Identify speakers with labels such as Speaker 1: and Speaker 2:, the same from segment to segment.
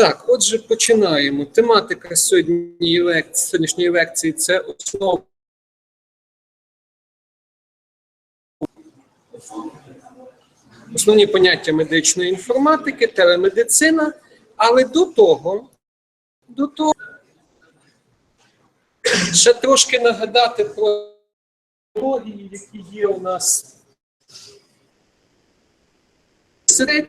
Speaker 1: Так, отже, починаємо. Тематика лекції, сьогоднішньої лекції це основа. Основні поняття медичної інформатики, телемедицина, але до того, до того ще трошки нагадати про технології, які є у нас серед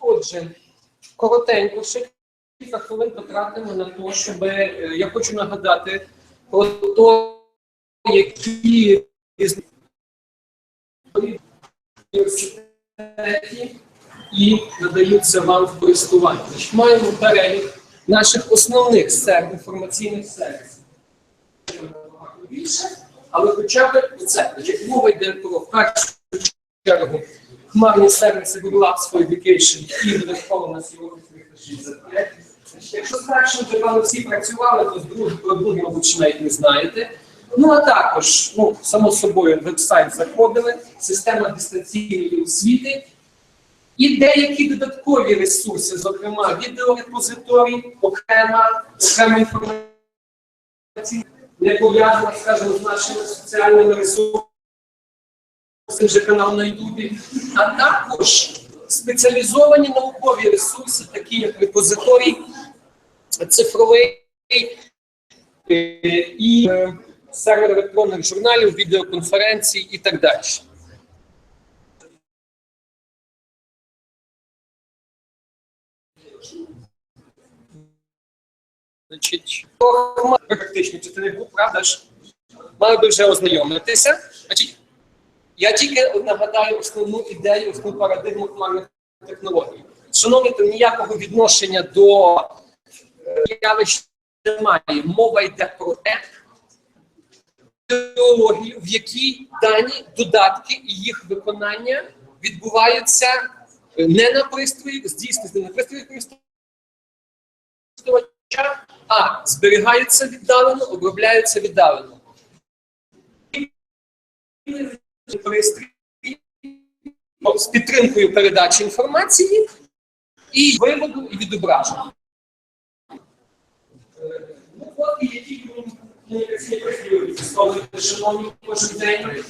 Speaker 1: Отже, коротенько, ще кілька хвилин потратимо на те, щоб е, я хочу нагадати про те, які університеті і надаються вам в користування. Маємо перелік наших основних інформаційних сервісів. Більше, але хоча б це. Значить, мова йде про в першу чергу хмарні сервіси Google Apps і додатково нас є 365. Якщо з першим вже всі працювали, то з другим, про другий, мабуть, навіть не знаєте. Ну а також, ну, само собою, веб-сайт заходили, система дистанційної освіти і деякі додаткові ресурси, зокрема відеорепозиторій, окрема, окрема інформація, не пов'язана, скажімо, з нашими соціальними ресурсами цей же канал на Ютубі, а також спеціалізовані наукові ресурси, такі як репозиторій цифровий і е, сервер електронних журналів, відеоконференцій і так далі. Значить, форма практичної частини груп, правда ж, мали би вже ознайомитися. Значить, я тільки нагадаю основну ідею, основну парадигму хмарних технологій. Шановні, то ніякого відношення до е, явища немає. Мова йде про те, теорію, в якій дані додатки і їх виконання відбуваються е, не на пристрої, здійснюється не на пристрої користувача, а зберігаються віддалено, обробляються віддалено пристрій з підтримкою передачі інформації і виводу і відображення. Які комунікаційні використовуєте, шановні, кожен день.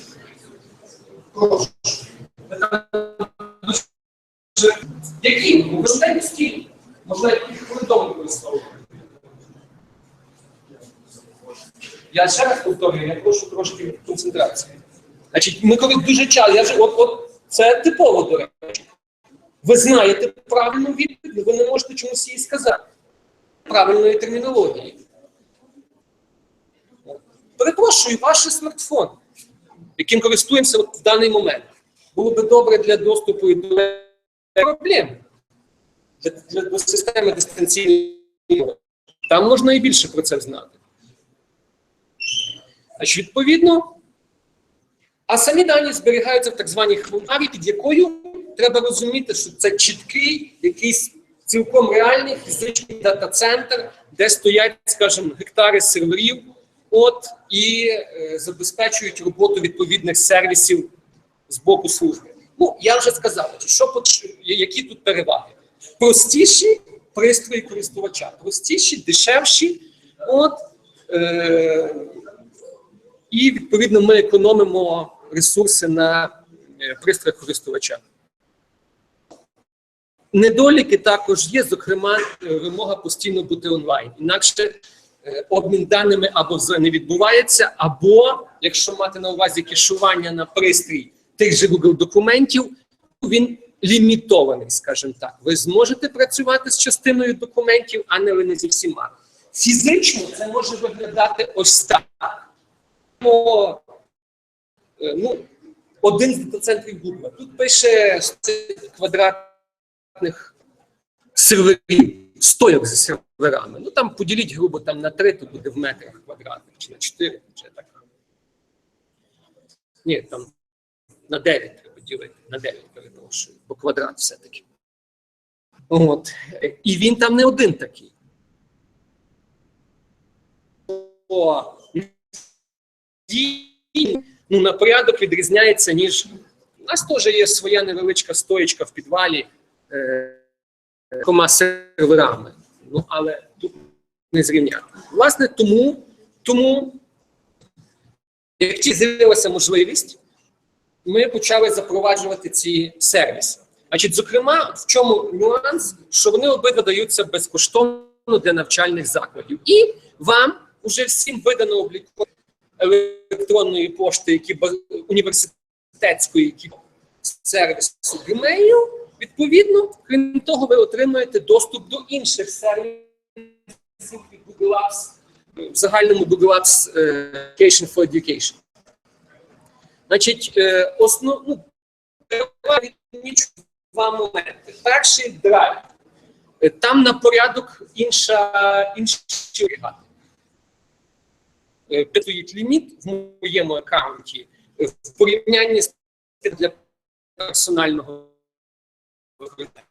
Speaker 1: Прошу. Які? День постійно. Можна їх повідомлення використовувати. Я ще раз повторюю, я прошу трошки концентрації. Значить, ми коли дуже часто, от, от це типово, до речі. Ви знаєте правильну відповідь, ви не можете чомусь її сказати. Правильної термінології. Перепрошую, ваш смартфон, яким користуємося от в даний момент, було би добре для доступу і до проблем для, для, до системи дистанційної. Там можна і більше про це знати. Значить, відповідно, а самі дані зберігаються в так званій хмарі, під якою треба розуміти, що це чіткий якийсь цілком реальний фізичний дата-центр, де стоять, скажімо, гектари серверів, от і е, забезпечують роботу відповідних сервісів з боку служби. Ну, я вже сказав, що які тут переваги. Простіші пристрої користувача, простіші, дешевші. От, е, і відповідно ми економимо ресурси на е, пристроях користувача. Недоліки також є, зокрема, е, вимога постійно бути онлайн. Інакше е, обмін даними або не відбувається, або якщо мати на увазі кешування на пристрій тих же Google документів, він лімітований, скажімо так. Ви зможете працювати з частиною документів, а не, ви не зі всіма. Фізично це може виглядати ось так. О, е, ну, один з датацентрів Google. Тут пише 100 квадратних серверів, стояк за серверами. Ну там поділіть грубо там на 3, то буде в метрах квадратних, чи на 4, чи так. Ні, там на 9 треба ділити, на 9, перепрошую, бо квадрат все-таки. От. І він там не один такий. О, дій, ну, на порядок відрізняється, ніж у нас теж є своя невеличка стоєчка в підвалі е, кома серверами. Ну, але тут не зрівняти. Власне, тому, тому як тільки з'явилася можливість, ми почали запроваджувати ці сервіси. Значить, зокрема, в чому нюанс, що вони обидва даються безкоштовно для навчальних закладів. І вам уже всім видано обліку електронної пошти, які університетської, сервісу Gmail, відповідно, крім того, ви отримуєте доступ до інших сервісів Google Apps, в загальному Google Apps е, Education for Education. Значить, е, основ, ну, два моменти. Перший драйв. Е, Там на порядок інша, інші агрегати. Е, ліміт в моєму аккаунті е, в порівнянні з для персонального використання.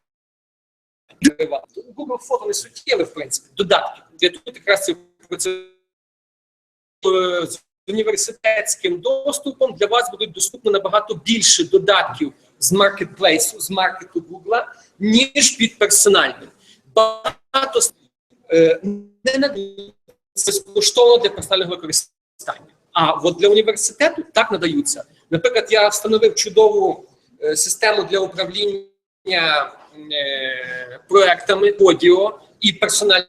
Speaker 1: Google фото не суттєве, в принципі, додатки. Я тут якраз це е, з університетським доступом для вас будуть доступно набагато більше додатків з маркетплейсу, з маркету Google, ніж під персональним. Багато не надаються безкоштовно для персонального використання. А от для університету так надаються. Наприклад, я встановив чудову е, систему для управління е, проектами Audio і персональний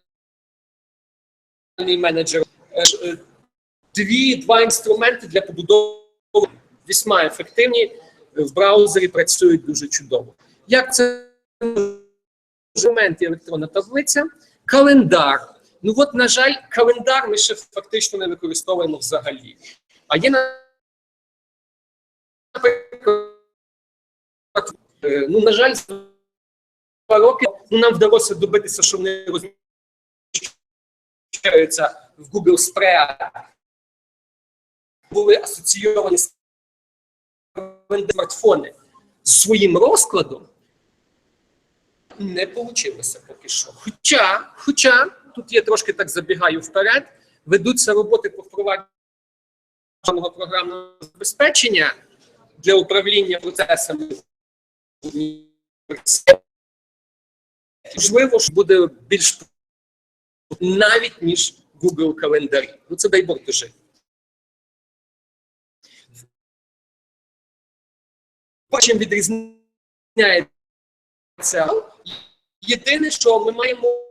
Speaker 1: менеджер. Е, Дві два інструменти для побудови весьма ефективні в браузері працюють дуже чудово. Як це інструмент електронна таблиця, календар. Ну от, на жаль, календар ми ще фактично не використовуємо взагалі. А є наприклад, е, ну, на жаль, два роки ну, нам вдалося добитися, що вони розміщуються в Google Spread, були асоційовані смартфони з своїм розкладом. Не вийшло поки що. Хоча, хоча, тут я трошки так забігаю вперед, ведуться роботи по впровадженню програмного забезпечення для управління процесами. Можливо, що буде більш навіть ніж Google календарі. Ну це дай Бог дожити. Чим відрізняється єдине, що ми маємо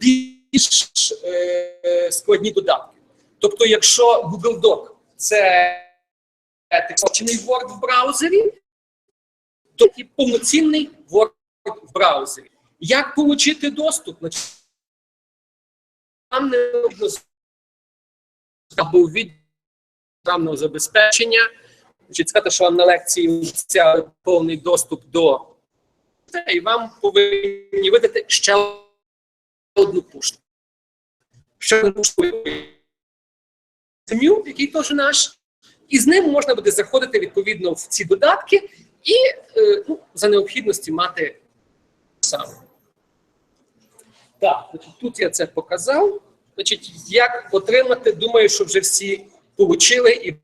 Speaker 1: більш е, складні додатки. Тобто, якщо Google Doc це текстовчений Word в браузері, то і повноцінний Word в браузері. Як отримати доступ? Нам не потрібно або від програмного забезпечення. Значить, сказати, що вам на лекції ця повний доступ до і вам повинні видати ще одну пушту. Ще одну пушту, сім'ю, який теж наш, і з ним можна буде заходити відповідно в ці додатки і е, ну, за необхідності мати саме. Так, тут я це показав. Значить, як отримати, думаю, що вже всі отримали і